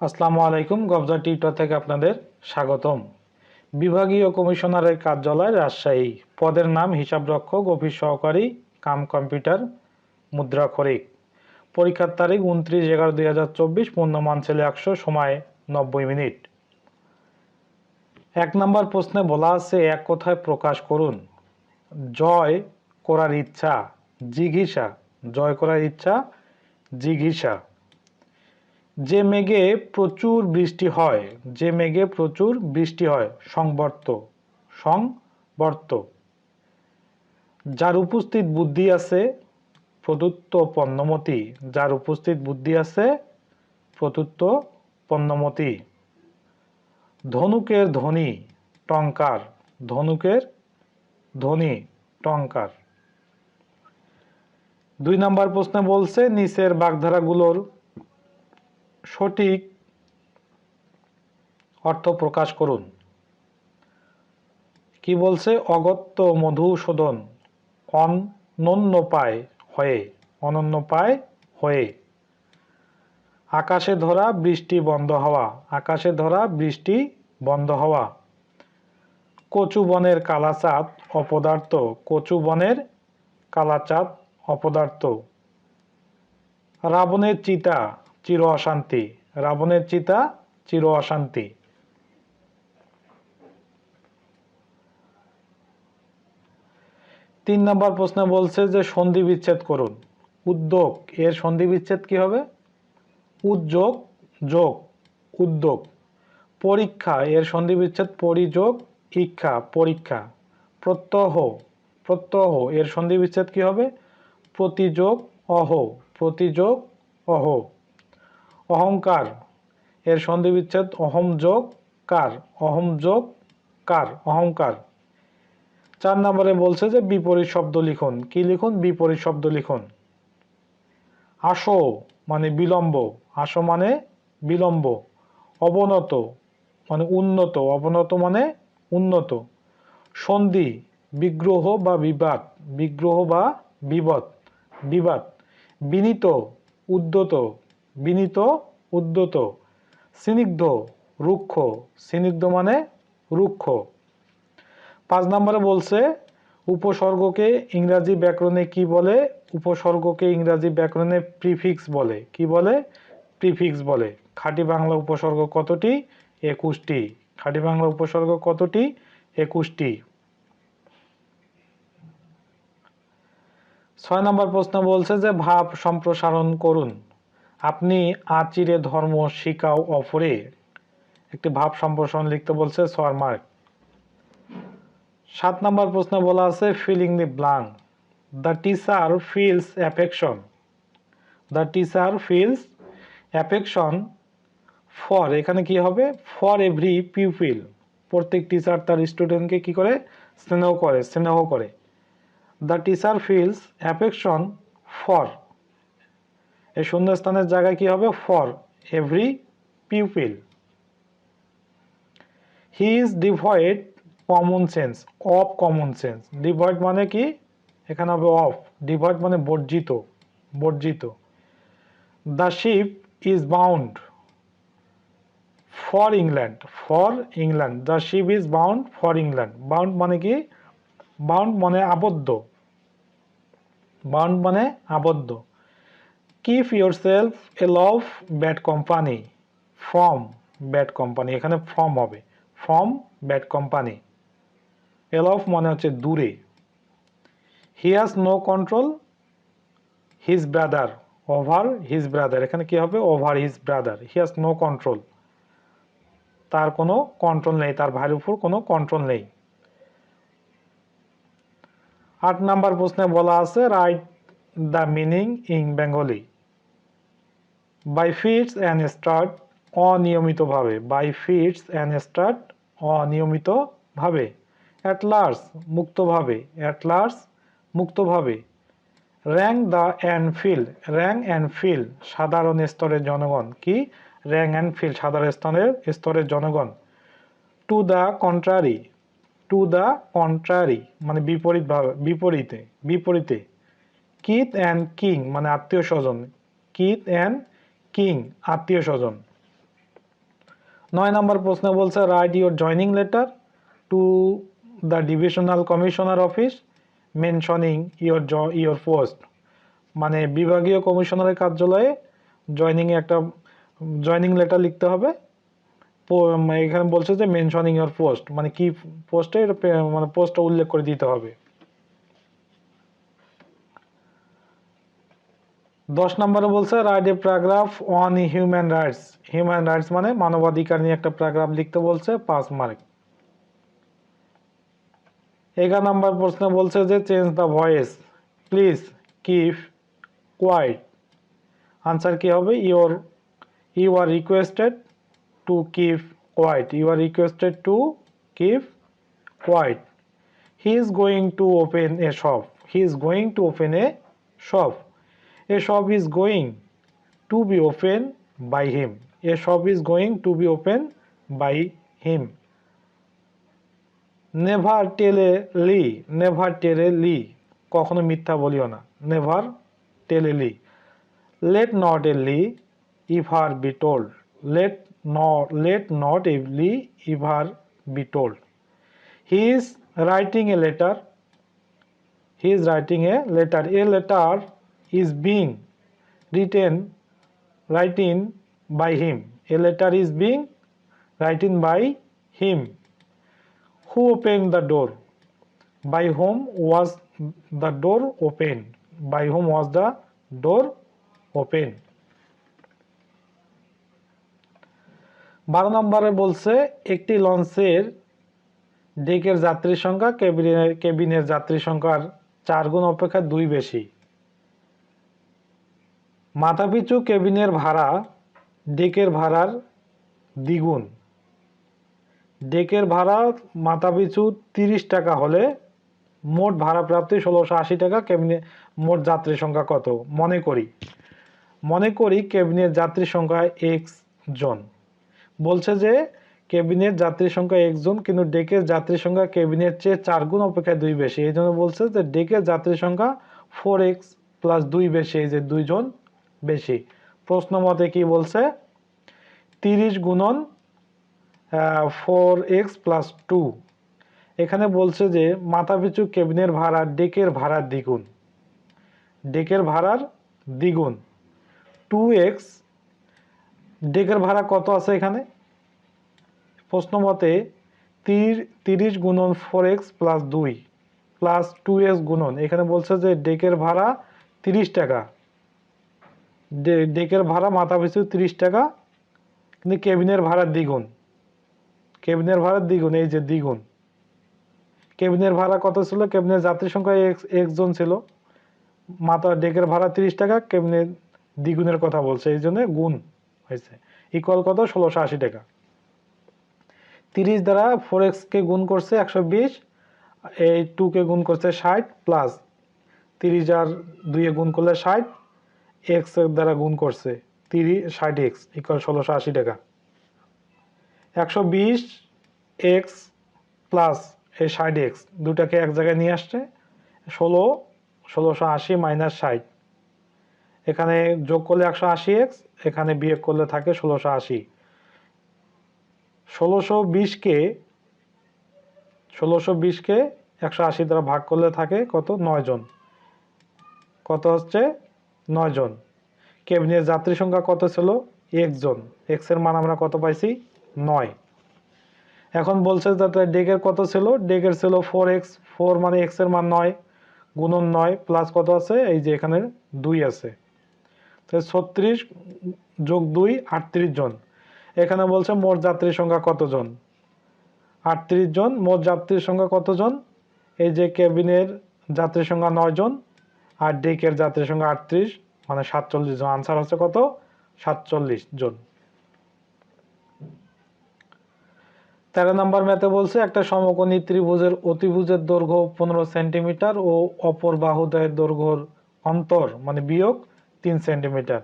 আসসালামু আলাইকুম, গবজা টিউটর থেকে আপনাদের স্বাগতম। বিভাগীয় কমিশনারের কার্যালয় রাজশাহী। পদের নাম হিসাবরক্ষক, অফিস সহকারী, কাম কম্পিউটার মুদ্রাক্ষরিক পরীক্ষার তারিখ উনত্রিশ এগারো দুই হাজার চব্বিশ পূর্ণমান ছেলে একশো, সময় নব্বই মিনিট। এক নম্বর প্রশ্নে বলা আছে, এক কথায় প্রকাশ করুন। জয় করার ইচ্ছা, জিঘিসা। জয় করার ইচ্ছা, জিঘিসা। যে মেঘে প্রচুর বৃষ্টি হয়, যে মেঘে প্রচুর বৃষ্টি হয়, সংবর্ত সংবর্ত। যার উপস্থিত বুদ্ধি আছে প্রদত্ত পণ্যমতি, যার উপস্থিত বুদ্ধি আছে প্রদত্ত পণ্যমতি। ধনুকের ধ্বনি, টঙ্কার, ধনুকের ধ্বনি, টঙ্কার। দুই নাম্বার প্রশ্নে বলছে, নিচের বাগধারাগুলোর সঠিক অর্থ প্রকাশ করুন। কি বলছে? অগত্য মধুসূদন অনন্য পায় হয়ে, অনন্য পায় হয়ে। আকাশে ধরা বৃষ্টি বন্ধ হওয়া, আকাশে ধরা বৃষ্টি বন্ধ হওয়া। কচু বনের কালাচাঁদ অপদার্থ, কচু বনের কালাচাঁদ অপদার্থ। রাবণের চিতা চির অশান্তি। রাবণের চিতা চির অশান্তি। তিন নম্বর প্রশ্ন বলছে যে সন্ধি বিচ্ছেদ করুন। উদ্যোগ। এর সন্ধি বিচ্ছেদ কি হবে? উদ্যোগ, যোগ, উদ্যোগ। পরীক্ষা। এর সন্ধি বিচ্ছেদ পরিযোগ, ইচ্ছা, পরীক্ষা। প্রত্যহ প্রত্যহ। এর সন্ধি বিচ্ছেদ কি হবে? প্রতিযোগ, অহ। প্রতিযোগ, অহ। অহংকার এর সন্ধি বিচ্ছেদ অহম যোগ কার? অহম যোগ কার? অহংকার চার নম্বরে বলছে যে বিপরীত শব্দ লিখুন। কি লিখুন? বিপরীত শব্দ লিখুন। আসো মানে বিলম্ব। আসো মানে বিলম্ব। অবনত মানে উন্নত। অবনত মানে উন্নত। সন্ধি, বিগ্রহ বা বিবাদ। বিগ্রহ বা বিপদ বিবাদ। বিনীত, উদ্যত বিনীত, উদ্যত। স্নিগ্ধ, রুক্ষ। স্নিগ্ধ মানে রুক্ষ। পাঁচ নম্বরে বলছে, উপসর্গকে ইংরাজি ব্যাকরণে কি বলে? উপসর্গকে ইংরাজি ব্যাকরণে প্রিফিক্স বলে। কি বলে? প্রিফিক্স বলে। খাঁটি বাংলা উপসর্গ কতটি? একুশটি। খাঁটি বাংলা উপসর্গ কতটি? একুশটি। ছয় নম্বর প্রশ্ন বলছে যে, ভাব সম্প্রসারণ করুন। আপনি আচিরে ধর্ম শিকাও অপরে একটি ভাব সম্প্রসারণ লিখতে বলছে ছয় মার্ক। সাত নম্বর প্রশ্ন বলা আছে filling the blank the teacher feels affection the teacher feels affection for এখানে কি হবে? ফর এভরি পিউপিল প্রত্যেক টিচার তার স্টুডেন্টকে কি করে? স্নেহ করে স্নেহ করে। The teacher feels affection for এই শূন্যস্থানের জায়গায় কি হবে? For every pupil he is devoid common sense of common sense devoid মানে কি? এখানে হবে অফ ডিভয়েড মানে বর্জিত বর্জিত. The ship is bound for England for England the ship is bound for England bound মানে কি? বাউন্ড মানে আবদ্ধ. বাউন্ড মানে আবদ্ধ. Keep yourself aloof bad company from bad company এখানে ফ্রম হবে। From bad company aloof মানে হচ্ছে দূরে। He has no control his brother over his brother এখানে কি হবে? Over his brother he has no control তার কোনো কন্ট্রোল নেই। তার ভাইয়ের উপর কোনো কন্ট্রোল নেই। আট নাম্বার প্রশ্নে বলা আছে write the meaning in Bengali by fits and start অনিয়মিতভাবে। By fits and start অনিয়মিতভাবে। অ্যাট লার্জ মুক্তভাবে। At large মুক্তভাবে। Rank the and file rank and file সাধারণ স্তরের জনগণ। কি? র্যাঙ্ক অ্যান্ড ফিল সাধারণ স্তরের স্তরের জনগণ। To the contrary to the contrary মানে বিপরীতভাবে বিপরীতে বিপরীতে। কিথ অ্যান্ড কিং মানে আত্মীয় স্বজন। কিথ অ্যান্ড কিং, আত্মীয় স্বজন। নয় নম্বর প্রশ্ন বলছে write your joining letter to the divisional commissioner office mentioning your your post মানে বিভাগীয় কমিশনারের কার্যালয়ে জয়নিংয়ে একটা জয়নিং লেটার লিখতে হবে। এখানে বলছে যে মেনশনিং ইউর পোস্ট মানে কি পোস্টে মানে পোস্টটা উল্লেখ করে দিতে হবে। দশ নম্বরে বলছে write a paragraph on human rights human rights মানে মানবাধিকার নিয়ে একটা প্যারাগ্রাফ লিখতে বলছে, পাঁচ মার্ক। এগারো নম্বর প্রশ্ন বলছে যে change the voice please keep quiet answer কি হবে? Your you are requested to keep quiet you are requested to keep quiet he is going to open a shop he is going to open a shop a shop is going to be opened by him a shop is going to be opened by him never tell a lie never টেলে লি কখনো মিথ্যা বলিও না never tell lie let not a lie ever be told let not let not a lie ever be told he is writing a letter he is writing a letter a letter is being written written by him a letter is being written by him who opened the door by whom was the door opened by whom was the door opened বারো নম্বরে বলছে একটি লঞ্চের ডেকের যাত্রীর সংখ্যা কেবিনের কেবিনের যাত্রীর সংখ্যার চার গুণ অপেক্ষা দুই বেশি মাথাপিছু কেবিনের ভাড়া, ডেকের ভাড়ার দ্বিগুণ। ডেকের ভাড়া মাথাপিছু তিরিশ টাকা হলে মোট ভাড়া প্রাপ্তি ষোলোশো আশি টাকা, কেবিনে মোট যাত্রীর সংখ্যা কত? মনে করি। মনে করি কেবিনের যাত্রীর সংখ্যা এক্স জন। বলছে যে কেবিনের যাত্রীর সংখ্যা একজন কিন্তু ডেকের যাত্রীর সংখ্যা কেবিনের চেয়ে চার গুণ অপেক্ষা দুই বেশি। এই জন্য বলছে যে ডেকের যাত্রীর সংখ্যা ফোর এক্স প্লাস দুই বেশি। এই যে দুইজন বেশি। প্রশ্ন মতে কি বলছে? তিরিশ গুণন ফোর এক্স প্লাস টু এখানে বলছে যে মাথাপিছু কেবিনের ভাড়া ডেকের ভাড়ার দ্বিগুণ। ডেকের ভাড়ার দ্বিগুণ। টু এক্স ডেকের ভাড়া কত আছে এখানে? প্রশ্ন মতে, তির- তিরিশ গুণন ফোর এক্স প্লাস দুই প্লাস টু এক্স গুণন। এখানে বলছে যে, ডেকের ভাড়া তিরিশ টাকা। ডেকের ভাড়া মাথা পিছু তিরিশ টাকা, কিন্তু কেবিনের ভাড়া দ্বিগুণ। কেবিনের ভাড়া দ্বিগুণ, এই যে দ্বিগুণ। কেবিনের ভাড়া কত ছিল? কেবিনের যাত্রী সংখ্যা এক্স এক্স জন ছিল। মাথা, ডেকের ভাড়া তিরিশ টাকা, কেবিনের দ্বিগুণের কথা বলছে, এই জন্য গুণ হয়েছে। ইকুয়াল কত? ষোলোশো আশি টাকা। তিরিশ দ্বারা ফোর এক্সকে গুণ করছে একশো বিশ, এই টুকে গুণ করছে ষাট প্লাস তিরিশ আর দুইয়ে গুণ করলে ষাট এক্স দ্বারা গুণ করছে তিরিশ, ষাট এক্স ইকুয়াল ষোলোশো আশি টাকা। একশো বিশ এক্স প্লাস এই ষাট এক্স দুটাকে এক জায়গায় নিয়ে আসছে, ষোলো, ষোলোশো আশি মাইনাস ষাট। এখানে যোগ করলে একশো আশি এক্স এখানে বিয়োগ করলে থাকে ষোলোশো আশি। ষোলোশো বিশকে ষোলোশো বিশকে একশো আশি দ্বারা ভাগ করলে থাকে কত? নয় জন। কত হচ্ছে? নয় জন। কেবিনের যাত্রী সংখ্যা কত ছিল? এক জন। এক্সের মান আমরা কত পাইছি? নয়। এখন বলছে যাতে ডেকের কত ছিল? ডেকের ছিল ফোর এক্স ফোর মানে এক্সের মান নয়, গুণন নয় প্লাস কত আছে? এই যে এখানে দুই আছে। তো ছত্রিশ যোগ দুই, আটত্রিশ জন। এখানে বলছে মোট যাত্রীর সংখ্যা কতজন আটত্রিশ জন। মোট যাত্রীর সংখ্যা কতজন এই যে কেবিনের যাত্রীর সংখ্যা নয় জন। আর ডেকের যাত্রীর সংখ্যা আটত্রিশ মানে সাতচল্লিশ জন। আনসার হচ্ছে কত? সাতচল্লিশ জন। তেরো নম্বর ম্যাথে বলছে, একটা সমকোণী ত্রিভুজের অতিভুজের দৈর্ঘ্য পনেরো সেন্টিমিটার ও অপর বাহুদয়ের দৈর্ঘ্যর অন্তর মানে বিয়োগ তিন সেন্টিমিটার।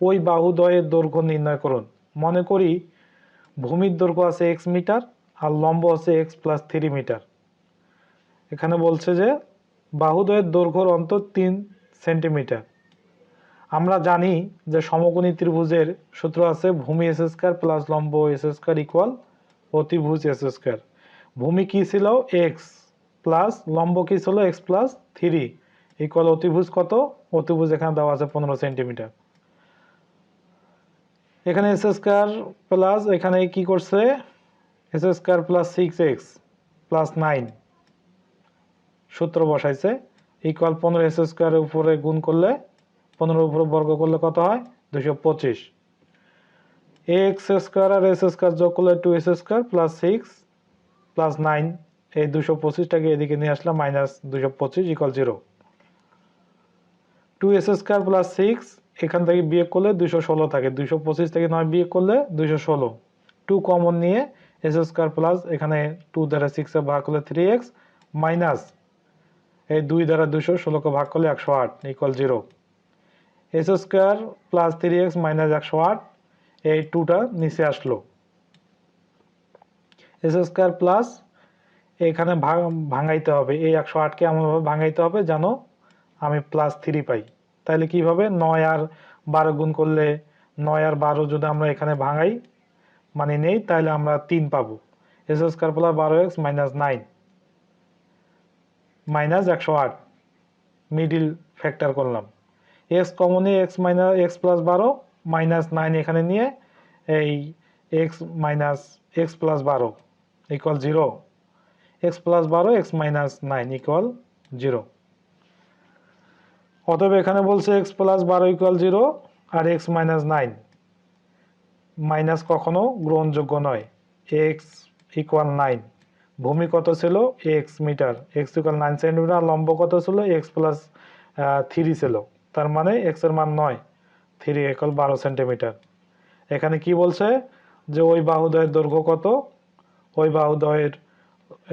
ওই বাহুদয়ের দৈর্ঘ্য নির্ণয় করুন। মনে করি ভূমির দৈর্ঘ্য আছে এক্স মিটার আর লম্ব আছে এক্স প্লাস থ্রি মিটার। এখানে বলছে যে বাহুদয়ের দৈর্ঘ্যর অন্তর তিন সেন্টিমিটার। আমরা জানি যে সমকোণী ত্রিভুজের সূত্র আছে ভূমি এস স্কোয়ার প্লাস লম্ব এস স্কোয়ার ইকুয়াল অতিভুজ এস স্কোয়ার ভূমি কি ছিল? এক্স প্লাস লম্ব কি ছিল? এক্স প্লাস থ্রি ইকুয়াল অতিভুজ কত? অতিভুজ এখানে দেওয়া আছে পনেরো সেন্টিমিটার। এখানে এস স্কোয়ার প্লাস এখানে কি করছে? S square plus six x plus nine সূত্র বসাইছে ইকুয়াল পনেরো এস স্কোয়ারের উপরে গুণ করলে পনেরোর উপরে বর্গ করলে কত হয়? দুশো পঁচিশ। এ এক্স স্কোয়ার আর এস স্কোয়ার যোগ করলে two s square plus six plus nine এই দুশো পঁচিশটাকে এদিকে নিয়ে আসলাম মাইনাস দুশো পঁচিশ equal zero two s square plus six এখান থেকে বিয়োগ করলে দুশো ষোলো থাকে। দুশো পঁচিশ থেকে নয়, বিয়োগ করলে দুশো ষোলো। টু কমন নিয়ে এস স্কোয়ার প্লাস এখানে টু দ্বারা সিক্সে ভাগ করলে থ্রি এক্স মাইনাস এই দুই দ্বারা দুশো ষোলোকে ভাগ করলে একশো আট equal zero s square plus three x minus একশো আট, এই টুটা নিচে আসলো। এস স্কোয়ার প্লাস এখানে ভাঙাইতে হবে। এই একশো আটকে এমনভাবে ভাঙাইতে হবে যেন আমি প্লাস থ্রি পাই। তাহলে কীভাবে নয় আর বারো গুণ করলে নয় আর বারো যদি আমরা এখানে ভাঙাই মানে নেই তাহলে আমরা তিন পাবো। এস স্কোয়ার প্লাস বারো এক্স মাইনাস নাইন মাইনাস একশো আট মিডিল ফ্যাক্টর করলাম। এক্স কমনে এক্স মাইনাস এক্স প্লাস বারো মাইনাস নাইন এখানে নিয়ে এই এক্স মাইনাস এক্স প্লাস বারো ইকুয়াল জিরো এক্স প্লাস বারো x minus nine equal zero অতএব এখানে বলছে এক্স প্লাস বারো ইকুয়াল জিরো আর এক্স মাইনাস নাইন মাইনাস কখনো গ্রহণযোগ্য নয় এক্স ইকুয়াল নাইন ভূমি কত ছিল? X metre. X equal nine centimetre লম্ব কত ছিল? এক্স প্লাস থ্রি ছিল। তার মানে এক্সের মান নয়। থ্রি ইকুয়াল বারো সেন্টিমিটার এখানে কি বলছে? যে ওই বাহুদয়ের দৈর্ঘ্য কত? ওই বাহুদয়ের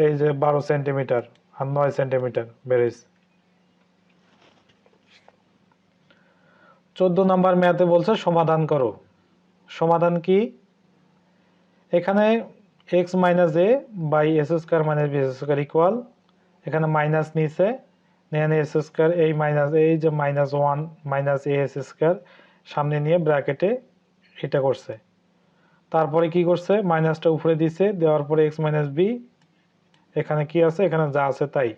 এই যে বারো সেন্টিমিটার আর নয় সেন্টিমিটার বেড়েছে চোদ্দ নম্বর মেয়াদে বলছে সমাধান করো। সমাধান কি? এখানে x minus a by s square minus b s square equal এখানে মাইনাস নিচে নেন এস স্কোয়ার এই মাইনাস এই যে minus one minus a s square সামনে নিয়ে ব্র্যাকেটে এটা করছে। তারপরে কি করছে? মাইনাসটা উপরে দিছে, দেওয়ার পরে এক্স মাইনাস বি এখানে কি আছে? এখানে যা আছে তাই।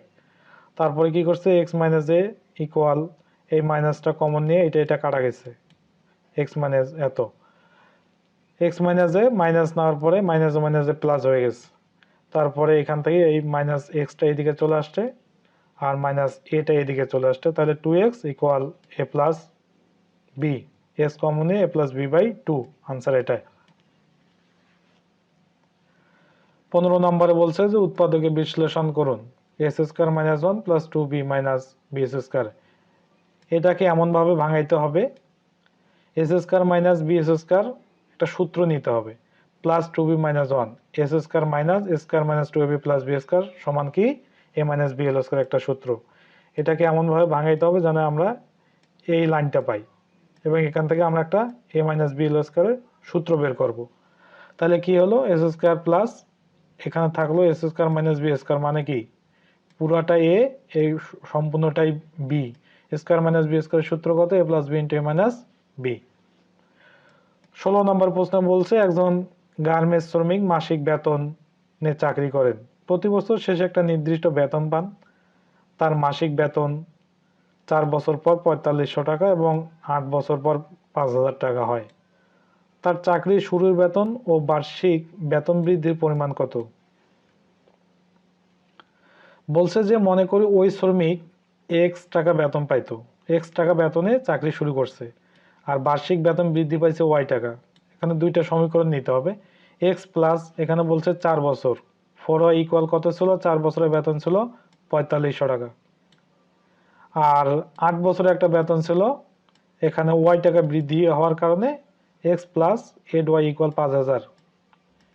তারপরে কি করছে? এক্স মাইনাস এ ইকুয়াল এই মাইনাসটা কমন নিয়ে এটা এটা কাটা গেছে। এক্স মাইনাস এত। এক্স মাইনাসে মাইনাস নেওয়ার পরে মাইনাস মাইনাসে প্লাস হয়ে গেছে। তারপরে এখান থেকে এই মাইনাস এক্সটা এদিকে চলে আসছে আর মাইনাস এটা এদিকে চলে আসছে। তাহলে two x equal a plus b s কমনে a plus b by two answer এটাই। পনেরো নম্বরে বলছে যে উৎপাদকে বিশ্লেষণ করুন। S square minus one plus two b minus b s square এটাকে এমনভাবে ভাঙাইতে হবে। S square minus b s square একটা সূত্র নিতে হবে। Plus two b minus one s square minus square minus two b plus b square সমান কি? A minus b whole square একটা সূত্র। এটাকে এমনভাবে ভাঙাইতে হবে যেন আমরা এই লাইনটা পাই। এবং এখান থেকে আমরা একটা এ মাইনাস বি এল স্কোয়ারের সূত্র বের করব। তাহলে কি হলো? এস স্কোয়ার প্লাস এখানে থাকল s square minus b square মানে কি? পুরাটা এ এই সম্পূর্ণটাই b square minus b square সূত্র কত? A plus b into a minus b ষোলো নম্বর প্রশ্ন বলছে, একজন গার্মেন্টস শ্রমিক মাসিক বেতনে চাকরি করেন। প্রতি বছর শেষে একটা নির্দিষ্ট বেতন পান। তার মাসিক বেতন চার বছর পর পঁয়তাল্লিশশো টাকা এবং আট বছর পর পাঁচ হাজার টাকা হয়। তার চাকরির শুরুর বেতন ও বার্ষিক বেতন বৃদ্ধির পরিমাণ কত? বলছে যে, মনে করি ওই শ্রমিক এক্স টাকা বেতন পাইতো। এক্স টাকা বেতনে চাকরি শুরু করছে। আর বার্ষিক বেতন বৃদ্ধি পাইছে ওয়াই টাকা। এখানে দুইটা সমীকরণ নিতে হবে। এক্স প্লাস এখানে বলছে চার বছর। ফোর ওয়াই ইকুয়াল কত ছিল? চার বছরের বেতন ছিল পঁয়তাল্লিশশো টাকা। আর আট বছরের একটা বেতন ছিল, এখানে ওয়াই টাকা বৃদ্ধি হওয়ার কারণে x plus add y equal পাঁচ হাজার।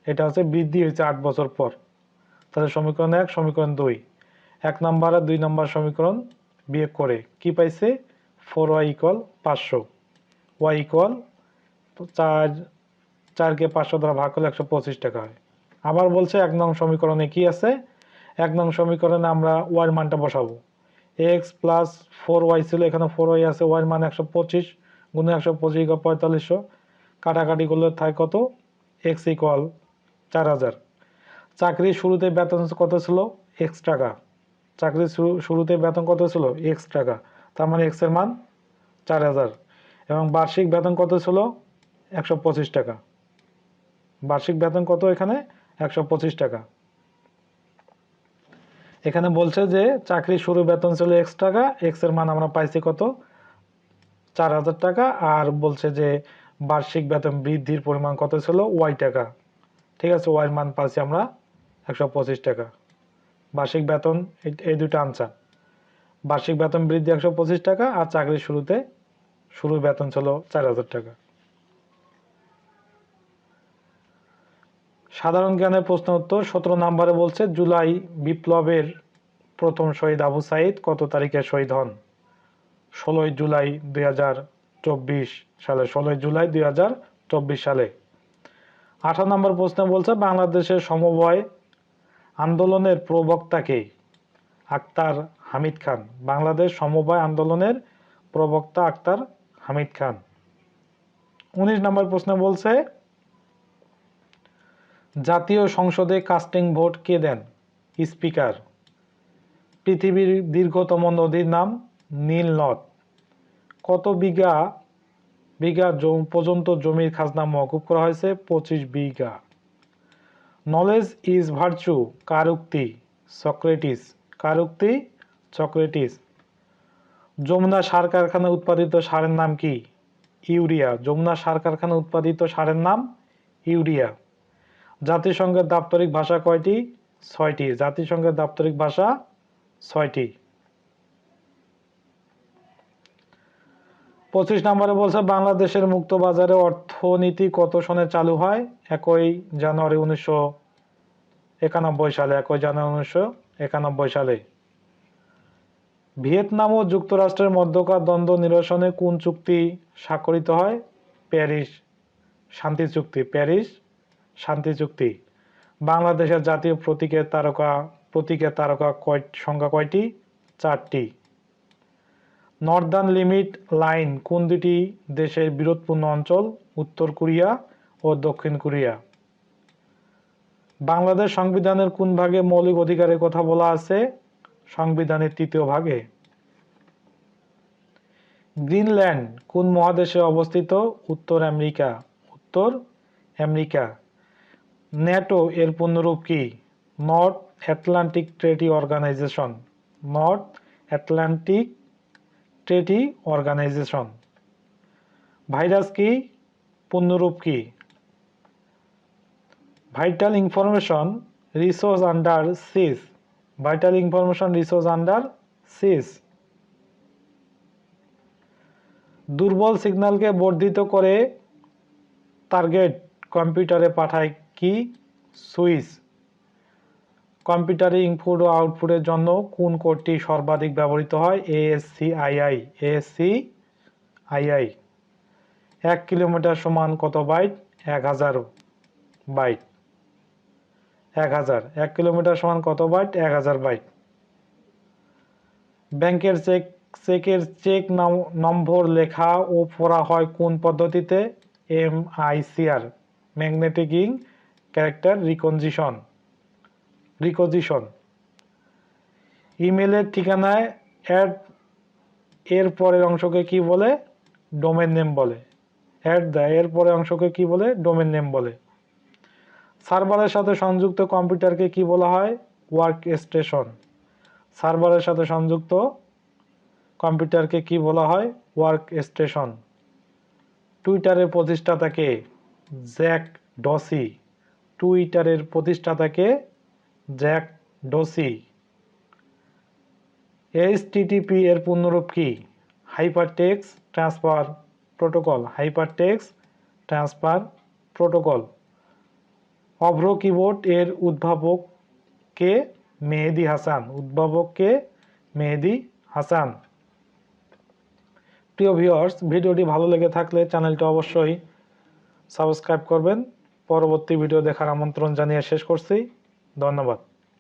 এটা হচ্ছে বৃদ্ধি হয়েছে আট বছর পর। তাহলে সমীকরণ এক, সমীকরণ দুই। এক নাম্বার আর দুই নাম্বার সমীকরণ বিয়োগ করে। কি পাইছে? ফোর ওয়াই ইকুয়াল পাঁচশো। ওয়াই ইকুয়াল চার, চারকে পাঁচশো দ্বারা ভাগ করলে একশো পঁচিশ টাকা হয়। আবার বলছে এক নং সমীকরণে কি আছে? এক নং সমীকরণে আমরা ওয়াইয়ের মানটা বসাবো। এক্স প্লাস ফোর ওয়াই ছিল, এখানে ফোর ওয়াই আছে ওয়াইয়ের মান একশো পঁচিশ গুণে একশো পঁচিশ পঁয়তাল্লিশশো। কাটাকাটি করলে থাকে কত? এক্স ইকুয়াল চার হাজার। চাকরির শুরুতে বেতন কত ছিল? এক্স টাকা। চাকরির শুরু, শুরুতে বেতন কত ছিল? এক্স টাকা। তার মানে এক্সের মান চার হাজার। এবং বার্ষিক বেতন কত ছিল? একশো পঁচিশ টাকা। বার্ষিক বেতন কত এখানে? একশো পঁচিশ টাকা। এখানে বলছে যে চাকরির শুরু বেতন ছিল এক্স টাকা এক্সের মান আমরা পাইছি কত? চার হাজার টাকা। আর বলছে যে, বার্ষিক বেতন বৃদ্ধির পরিমাণ কত ছিল? ওয়াই টাকা। ঠিক আছে ওয়াই মান পাইছি আমরা একশো পঁচিশ টাকা। বার্ষিক বেতন, এই- এই দুটো আনসার। বার্ষিক বেতন বৃদ্ধি একশো পঁচিশ টাকা, আর চাকরির শুরুতে শুরুর বেতন ছিল চার হাজার টাকা। সাধারণ জ্ঞানের প্রশ্ন উত্তর, সতেরো নম্বরে বলছে, জুলাই বিপ্লবের প্রথম শহীদ আবু সাইদ কত তারিখে শহীদ হন? ষোলোই জুলাই দুই হাজার চব্বিশ সালে, ষোলোই জুলাই দুই হাজার চব্বিশ সালে। আঠারো নম্বর প্রশ্ন বলছে, বাংলাদেশের সমবায় আন্দোলনের প্রবক্তাকে আক্তার হামিদ খান। বাংলাদেশ সমবায় আন্দোলনের প্রবক্তা আক্তার হামিদ খান। উনিশ নম্বর প্রশ্ন বলছে, জাতীয় সংসদে কাস্টিং ভোট কে দেন? স্পিকার। পৃথিবীর দীর্ঘতম নদীর নাম নীল নদ। কত বিঘা বিঘা পর্যন্ত জমির খাজনা মওকুফ করা হয়েছে? পঁচিশ বিঘা। নলেজ ইজ ভার্চু কার উক্তি সক্রেটিস কার উক্তি সক্রেটিস যমুনা সার কারখানা উৎপাদিত সারের নাম কি? ইউরিয়া। যমুনা সার কারখানা উৎপাদিত সারের নাম ইউরিয়া। জাতিসংঘের দাপ্তরিক ভাষা কয়টি? ছয়টি। জাতিসংঘের দাপ্তরিক ভাষা ছয়টি। পঁচিশ নম্বরে বলছে, বাংলাদেশের মুক্ত বাজারে অর্থনীতি কত সনে চালু হয়? একই জানুয়ারি উনিশশো একানব্বই সালে। একই জানুয়ারি উনিশশো একানব্বই সালে। ভিয়েতনাম ও যুক্তরাষ্ট্রের মধ্যকার দ্বন্দ্ব নিরসনে কোন চুক্তি স্বাক্ষরিত হয়? প্যারিস, শান্তি চুক্তি। প্যারিস, শান্তি চুক্তি। বাংলাদেশের জাতীয় প্রতীকের তারকা প্রতীকের তারকা কয়, সংখ্যা কয়টি? চারটি। নর্দার্ন লিমিট লাইন কোন দুটি দেশের বিরোধপূর্ণ অঞ্চল? উত্তর কোরিয়া ও দক্ষিণ কোরিয়া। বাংলাদেশ সংবিধানের কোন ভাগে মৌলিক অধিকারের কথা বলা আছে? সংবিধানের তৃতীয় ভাগে। গ্রিনল্যান্ড কোন মহাদেশে অবস্থিত? উত্তর আমেরিকা। উত্তর আমেরিকা। ন্যাটো এর পূর্ণরূপ কি? North Atlantic Treaty Organisation. North Atlantic Treaty Organisation. Virus কি? পূর্ণরূপ কি? Vital information resource under siege vital information resource under siege দুর্বল সিগন্যালকে বর্ধিত করে টার্গেট কম্পিউটারে পাঠায় কি? সুইচ। কম্পিউটারে ইনপুট ও আউটপুটের জন্য কোন কোডটি সর্বাধিক ব্যবহৃত হয়? এএসসি আইআই এএসসি আইআই এক কিলোমিটার সমান কত বাইট? এক হাজার বাইট। এক হাজার। এক কিলোমিটার সমান কত বাইট? এক হাজার বাইট। ব্যাংকের চেক, চেকের চেক নাম- নম্বর লেখা ও পড়া হয় কোন পদ্ধতিতে? M ICR magnetic ink character recognition. Recognition ইমেলের ঠিকানায় অ্যাড, এর পরের অংশকে কি বলে? ডোমেন নেম বলে। অ্যাড দ্য, এর পরের অংশকে কি বলে? ডোমেন নেম বলে। সার্ভারের সাথে সংযুক্ত কম্পিউটারকে কি বলা হয়? ওয়ার্ক স্টেশন সার্ভারের সাথে সংযুক্ত কম্পিউটারকে কি বলা হয়? ওয়ার্ক স্টেশন টুইটারের প্রতিষ্ঠাতাকে জ্যাক ডসি। টুইটারের প্রতিষ্ঠাতাকে জ্যাক ডসি। এইচটিটিপি এর পূর্ণরূপ কি? Hypertext transfer protocol. Hypertext transfer protocol. Avro keyboard এর উদ্ভাবক কে মেহেদি হাসান উদ্ভাবক কে মেহেদি হাসান। প্রিয় ভিউয়ার্স ভিডিওটি ভালো লেগে থাকলে চ্যানেলটি অবশ্যই সাবস্ক্রাইব করবেন। পরবর্তী ভিডিও দেখার আমন্ত্রণ জানিয়ে শেষ করছি। ধন্যবাদ।